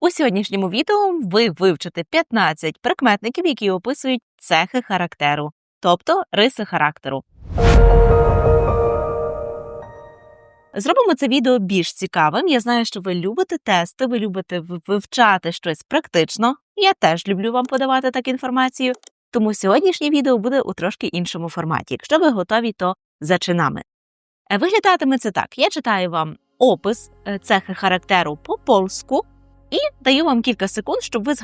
У сьогоднішньому відео ви вивчите 15 прикметників, які описують цехи характеру, тобто риси характеру. Зробимо це відео більш цікавим. Я знаю, що ви любите тести, ви любите вивчати щось практично. Я теж люблю вам подавати так інформацію. Тому сьогоднішнє відео буде у трошки іншому форматі. Якщо ви готові, то зачинами. Е, Виглядатиме це так: я читаю вам опис е, цехи характеру по польську і даю вам кілька секунд, щоб ви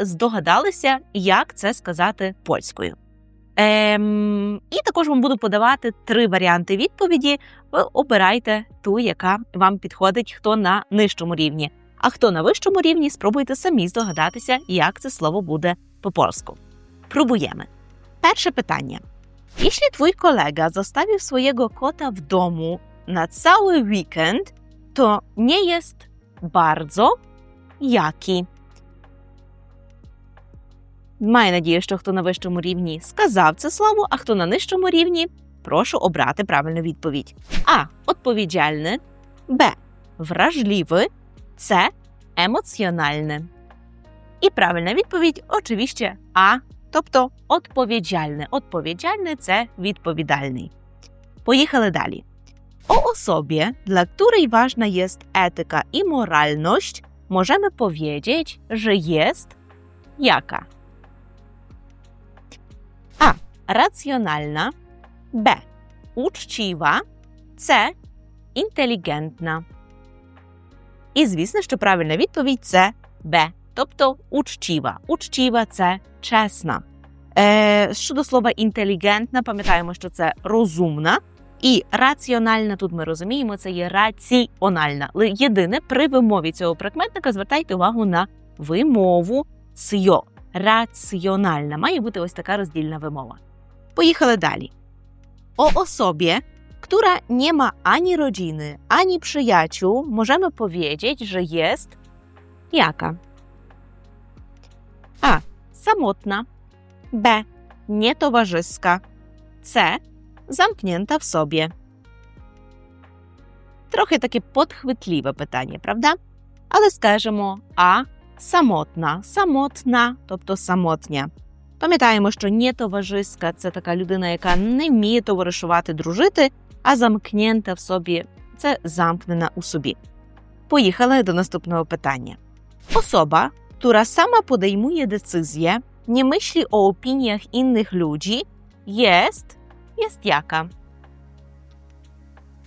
здогадалися, як це сказати польською. Ем, і також вам буду подавати три варіанти відповіді. Ви обирайте ту, яка вам підходить, хто на нижчому рівні. А хто на вищому рівні, спробуйте самі здогадатися, як це слово буде по-польsku. Próbujemy. Pierwsze pytanie. Jeśli twój kolega zostawił swojego kota w domu na cały weekend, to nie jest jaki. Маю надію, що хто на вищому рівні сказав це слово, а хто на нижчому рівні, прошу обрати правильну відповідь. А. Odpowiedzialny. Б. Wrażliwy. С. Емоціональне. І правильна відповідь, очевидно, А. Тобто odpowiedzialny. Odpowiedzialny – це відповідальний. Поїхали далі. O osobie, dla której ważna jest etyka i moralność, możemy powiedzieć, że jest jaka? A. Racjonalna. B. Uczciwa. C. Inteligentna. І звісно, що правильна відповідь це Б. Тобто учтіва. Учтіва це чесна. Е, щодо слова інтелігентна, пам'ятаємо, що це розумна. І раціональна, тут ми розуміємо, це є раціональна. Єдине, при вимові цього прикметника звертайте увагу на вимову цьо. Раціональна. Має бути ось така роздільна вимова. Поїхали далі. O osobie, która nie ma ani rodziny, ani przyjaciół, możemy powiedzieć, że jest jaka? A. Samotna. B. Nietowarzyska. C. Zamknięta w sobie. Трохи таке подхвитливе питання, правда? Але скажемо А. Самотна. Самотна, тобто самотня. Пам'ятаємо, що нетоважиська – це така людина, яка не вміє товаришувати, дружити, а замкнєнта в собі це замкнена у собі. Поїхали до наступного питання. Osoba, która sama podejmuje decyzje, nie myśli o opiniach innych ludzi, jest, jest jaka?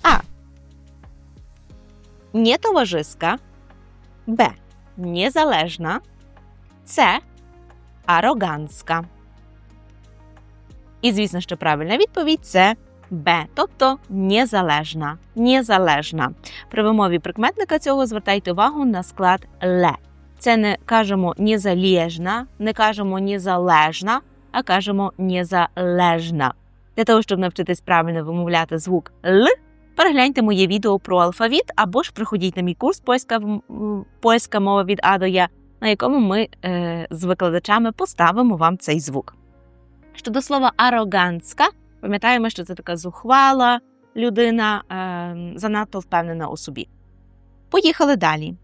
A. Nietowarzyska. B. Niezależna. C. Arogancka. І, звісно, що правильна відповідь це Б, тобто незалежна. Незалежна. При вимові прикметника цього звертайте увагу на склад ле. Це не кажемо незалежна, не кажемо незалежна, а кажемо незалежна. Для того, щоб навчитись правильно вимовляти звук Л, перегляньте моє відео про алфавіт або ж приходіть на мій курс польська, польська мова від А до Я, на якому ми е, з викладачами поставимо вам цей звук. Щодо слова ароганська, пам'ятаємо, що це така зухвала людина, е, занадто впевнена у собі. Поїхали далі.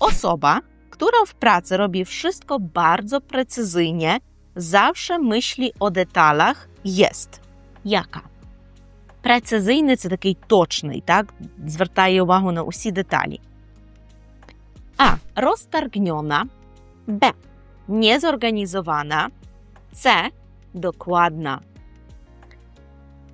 Osoba, która w pracy robi wszystko bardzo precyzyjnie, zawsze myśli o detalach, jest jaka? Прецизийний це такий точний, так? Звертає увагу на усі деталі. А. Розтаргньона. Б. Незорганізована. С. Докладна.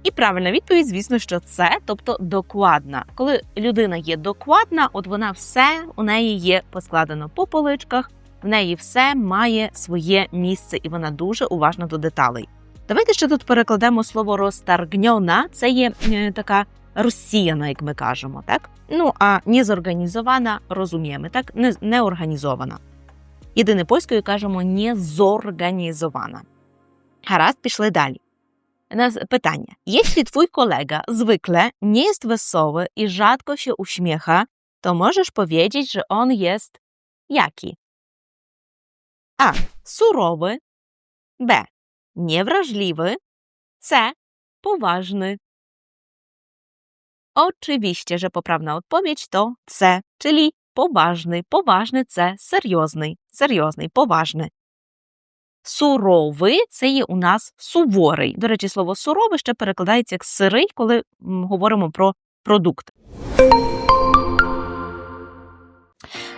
І правильна відповідь, звісно, що це, тобто докладна. Коли людина є докладна, от вона все у неї є поскладено по поличках, в неї все має своє місце, і вона дуже уважна до деталей. Давайте ще тут перекладемо слово розтаргньона. Це є е, така розсіяна, як ми кажемо, так? Ну а незорганізована розуміємо, так? Не, неорганізована. Єдине польською кажемо незорганізована. Гаразд, пішли далі. Pytanie. Jeśli twój kolega zwykle nie jest wesoły i rzadko się uśmiecha, to możesz powiedzieć, że on jest jaki? A. Surowy. B. Niewrażliwy. C. Poważny. Oczywiście, że poprawna odpowiedź to C, czyli поважний. Поважний це серйозний, серйозний, поважний. Суровий це є у нас суворий. До речі, слово суровий ще перекладається як сирий, коли говоримо про продукт.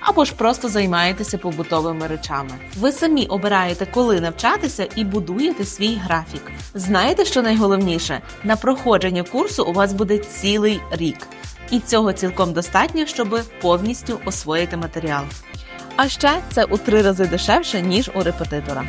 або ж просто займаєтеся побутовими речами. Ви самі обираєте, коли навчатися, і будуєте свій графік. Знаєте, що найголовніше? На проходження курсу у вас буде цілий рік, і цього цілком достатньо, щоб повністю освоїти матеріал. А ще це у три рази дешевше, ніж у репетитора.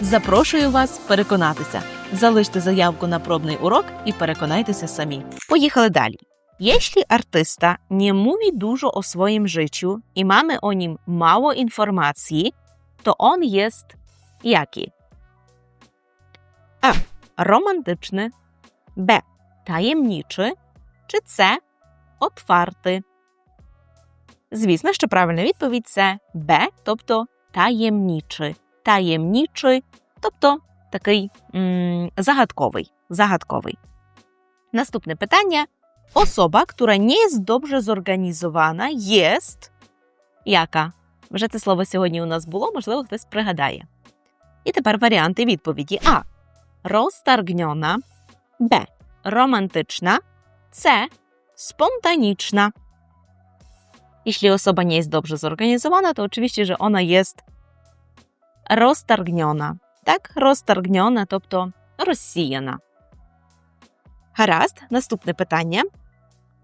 Запрошую вас переконатися. Залиште заявку на пробний урок і переконайтеся самі. Поїхали далі. Jeśli artysta nie mówi dużo o swoim życiu i mamy o nim mało informacji, to on jest jaki? A. Romantyczny. B. Tajemniczy. Czy C. Otwarty. Звісно, що правильна відповідь це Б, тобто таємничий. Таємничий, тобто такий м- загадковий. загадковий. Наступне питання. Osoba, która nie jest dobrze zorganizowana, jest яка? Вже це слово сьогодні у нас було, можливо, хтось пригадає. І тепер варіанти відповіді: А. Розтаргньона, Б. Romantyczna, C. Spontaniczna. Jeśli osoba nie jest dobrze zorganizowana, to oczywiście, że ona jest roztargniona. Tak? Roztargniona, тобто розсіяна. Гаразд, наступне питання.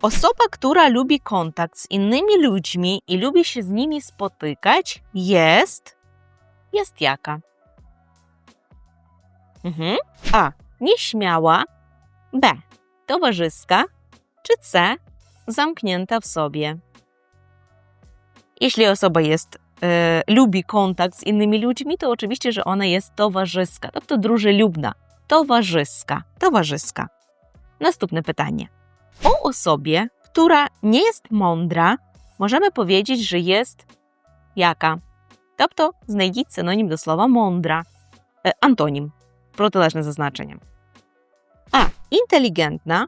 Osoba, która lubi kontakt z innymi ludźmi i lubi się z nimi spotykać, jest. Jest jaka? Mhm. A. Nieśmiała. B. Towarzyska. Czy C. Zamknięta w sobie. Jeśli osoba jest, e, lubi kontakt z innymi ludźmi, to oczywiście, że ona jest towarzyska, тобто дружелюбна. Towarzyska. Towarzyska. Następne pytanie. O osobie, która nie jest mądra, możemy powiedzieć, że jest jaka? Тобто знайдіть синонім до слова мądra. Е, антонім. Протилежне за значенням. А. Інтелігентна.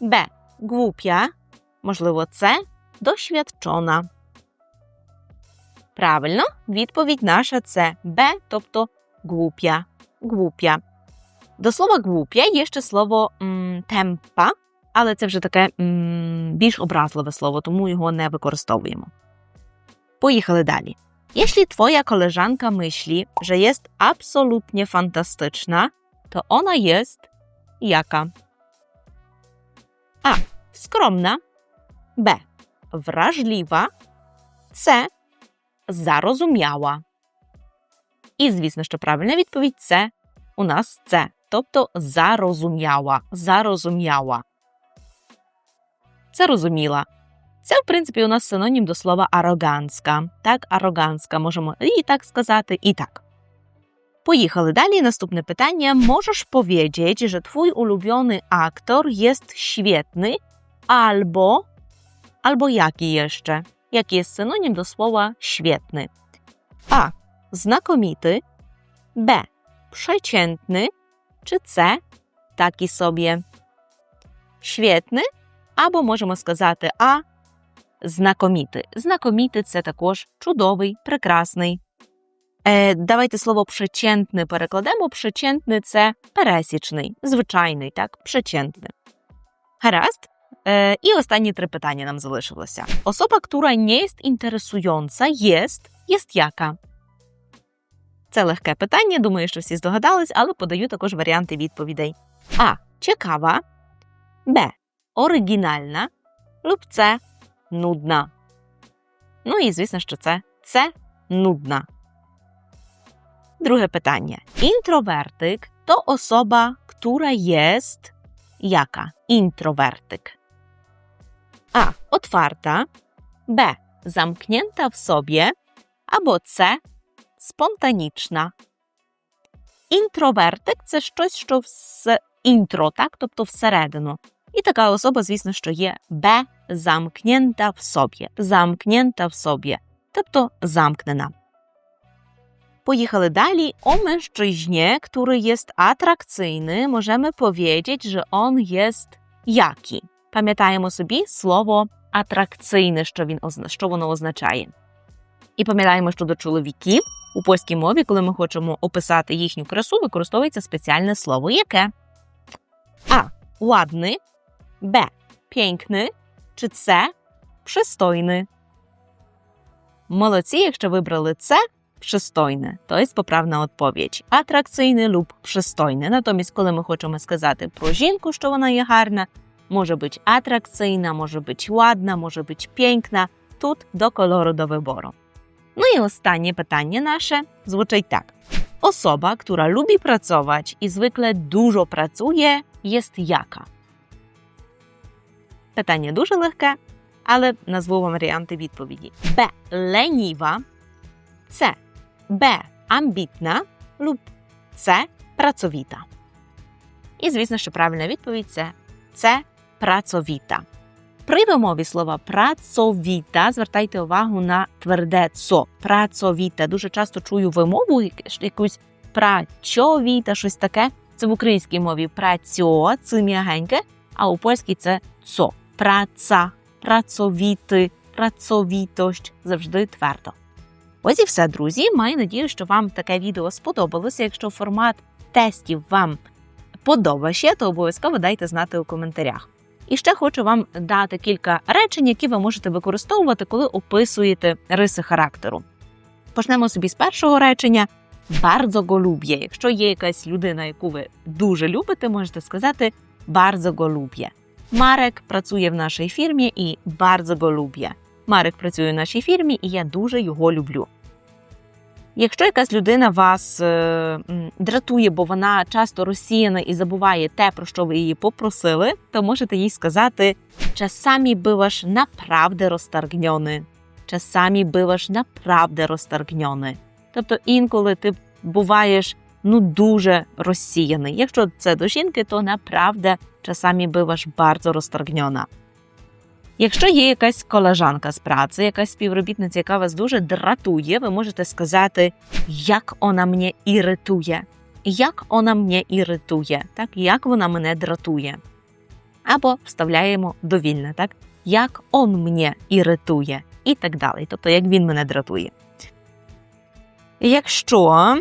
Б. Głupia. Можливо, С. Doświadczona. Правильно, відповідь наша це Б, тобто głupia. Głupia. До слова głupia є ще слово м, темпа, але це вже таке більш образливе слово, тому його не використовуємо. Поїхали далі. Jeśli twoja koleżanka myśli, że jest absolutnie fantastyczna, to ona jest jaka? A. Skromna. B. Wrażliwa. C. Zarozumiała. І, звісно, що правильна відповідь це у нас це, тобто зарозуміяла. Зарозуміяла. Зарозуміла. Це, в принципі, у нас синонім до слова ароганська. Так, ароганська можемо і так сказати, і так. Pojechali dalej. Następne pytanie. Możesz powiedzieć, że twój ulubiony aktor jest świetny albo albo jaki jeszcze? Jaki jest synonim do słowa świetny? A. Znakomity. B. Przeciętny. Czy C. Taki sobie. Świetny. Або можемо сказати А. Знакоміти. Знакоміти це також чудовий, прекрасний. Е, Давайте слово «przeciętny» перекладемо. «Przeciętny» – це пересічний, звичайний, так? «Przeciętny». Гаразд. E, I ostatnie trzy pytania nam залишилося. Osoba, która nie jest interesująca, jest, jest jaka? Це легке питання. Думаю, що всі здогадались, але подаю також варіанти відповідей. А. Ciekawa. Б. Оригінальна. Луб С. Нудна. Ну і звісно, що це С. Нудна. Drugie pytanie. Introwertyk to osoba, która jest jaka? Introwertyk. A. Otwarta. B. Zamknięta w sobie. Або C. Спонтанічна. Інтроверти це щось, що в інтро, так? тобто всередину. І така особа, звісно, що є Б. Замкнєнта в собі. Замкнєнта в собі. Тобто замкнена. Поїхали далі. O mężczyźnie, który jest atrakcyjny, możemy powiedzieć, że on jest jaki. Пам'ятаємо собі слово атракційне, що, він, що воно означає. І пам'ятаємо, що до чоловіків у польській мові, коли ми хочемо описати їхню красу, використовується спеціальне слово яке? А. Ładny, Б. Piękny, чи С. Przystojny. Молодці, якщо вибрали це, przystojny. To jest poprawna odpowiedź. Атракційний lub przystojny. Натомість, коли ми хочемо сказати про жінку, що вона є гарна, може бути атракційна, може бути ładna, може бути piękna. Тут до кольору до вибору. Ну і останнє питання наше звучить так. Osoba, która lubi pracować i zwykle dużo pracuje, jest jaka? Питання дуже легке, але назву вам варіанти відповіді: Б. Леніва, С. Б. Амбітна lub С. Працовіта. І, звісно, що правильна відповідь це С. Працовіта. При вимові слова працовіта звертайте увагу на тверде цо. Працовіта. Дуже часто чую вимову якусь працьовіта, щось таке. Це в українській мові працьо, це м'ягеньке, а у польській це цо. Праца, працовіти, працовітость завжди твердо. Ось і все, друзі. Маю надію, що вам таке відео сподобалося. Якщо формат тестів вам подобає, то обов'язково дайте знати у коментарях. І ще хочу вам дати кілька речень, які ви можете використовувати, коли описуєте риси характеру. Почнемо собі з першого речення. Bardzo go. Якщо є якась людина, яку ви дуже любите, можете сказати bardzo go. Марек працює в нашій фірмі і bardzo go. Марек працює в нашій фірмі, і я дуже його люблю. Якщо якась людина вас е, дратує, бо вона часто розсіяна і забуває те, про що ви її попросили, то можете їй сказати часами биваш направде розтаргньони. Часами биваш направде розтаргньони. Тобто інколи ти буваєш ну дуже розсіяний. Якщо це до жінки, то направде часами биваш bardzo розтаргньона. Якщо є якась колежанка з праці, якась співробітниця, яка вас дуже дратує, ви можете сказати, як вона мене іритує. Як вона мене іритує, так? як вона мене дратує. Або вставляємо довільне, так? як он мене іритує, і так далі. Тобто, як він мене дратує. Якщо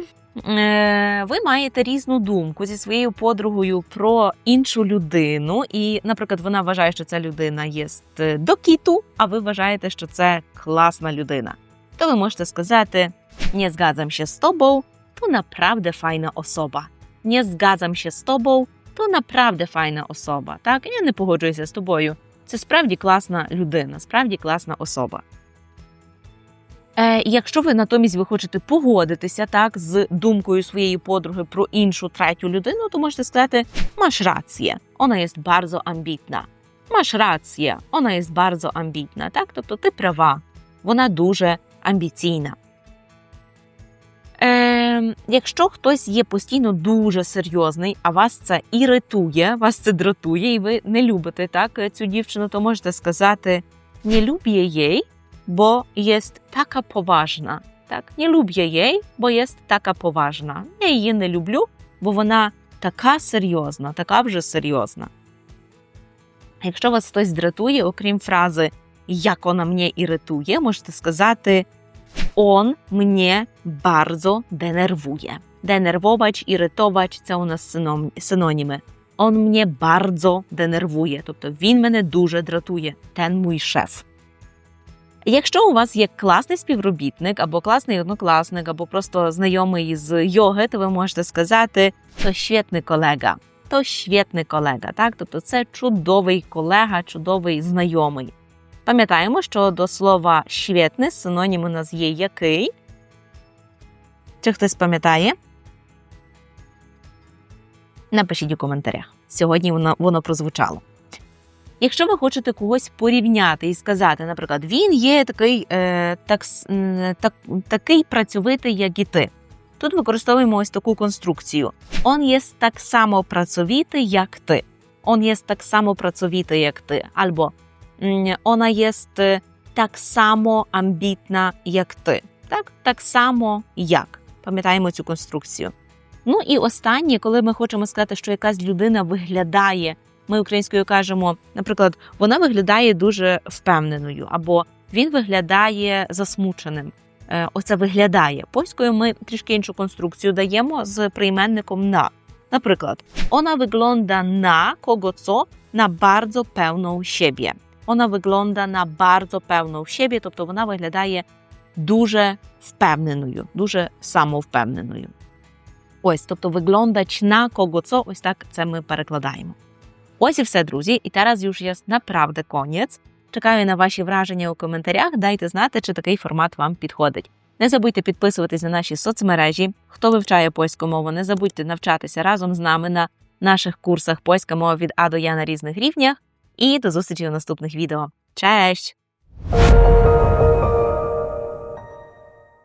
ви маєте різну думку зі своєю подругою про іншу людину, і, наприклад, вона вважає, що ця людина є до кіту, а ви вважаєте, що це класна людина. То ви можете сказати: не згадзам się з тобою, то направде файна особа. Не згадзам się з тобою, то направде файна особа. Так, я не погоджуюся з тобою. Це справді класна людина, справді класна особа. Е, Якщо ви натомість ви хочете погодитися так з думкою своєї подруги про іншу третю людину, то можете сказати «Маш рацję, вона є bardzo амбітна. Маш рацję, вона є bardzo амбітна. Так, тобто ти права, вона дуже амбіційна. Е, Якщо хтось є постійно дуже серйозний, а вас це іритує, вас це дратує, і ви не любите так цю дівчину, то можете сказати не люблю їй, bo jest taka poważna. Так, не люблю їй, бо є така поважна. Я її не люблю, бо вона така серйозна, така вже серйозна. Якщо вас хтось дратує, окрім фрази як вона мене іритує, можете сказати Он mnie bardzo denerwuje. Denerwować, irytować це у нас синоніми. Он mnie bardzo denerwuje, тобто він мене дуже дратує, ten mój szef. Якщо у вас є класний співробітник, або класний однокласник, або просто знайомий з йоги, то ви можете сказати то świetny колега, то świetny колега. Так, тобто це чудовий колега, чудовий знайомий. Пам'ятаємо, що до слова «świetny» синонім у нас є який. Чи хтось пам'ятає? Напишіть у коментарях. Сьогодні воно, воно прозвучало. Якщо ви хочете когось порівняти і сказати, наприклад, він є такий, е, так, так, такий працьовитий, як і ти. Тут використовуємо ось таку конструкцію. Он є так само працьовитий, як ти. Он є так само працьовитий, як ти. Або вона є так само амбітна, як ти. Так, так само як. Пам'ятаємо цю конструкцію. Ну і останнє, коли ми хочемо сказати, що якась людина виглядає, ми українською кажемо, наприклад, вона виглядає дуже впевненою, або він виглядає засмученим. Е, Оце виглядає. Польською ми трішки іншу конструкцію даємо з прийменником на. Наприклад, вона wygląda na kogo co na bardzo pełną siebie. Вона wygląda на bardzo pełną siebie, тобто вона виглядає дуже впевненою, дуже самовпевненою. Ось, тобто виглядać на кого co, ось так це ми перекладаємо. Ось і все, друзі. І зараз już jest naprawdę koniec. Чекаю на ваші враження у коментарях. Дайте знати, чи такий формат вам підходить. Не забудьте підписуватись на наші соцмережі. Хто вивчає польську мову, не забудьте навчатися разом з нами на наших курсах польська мова від А до Я на різних рівнях. І до зустрічі у наступних відео. Честь!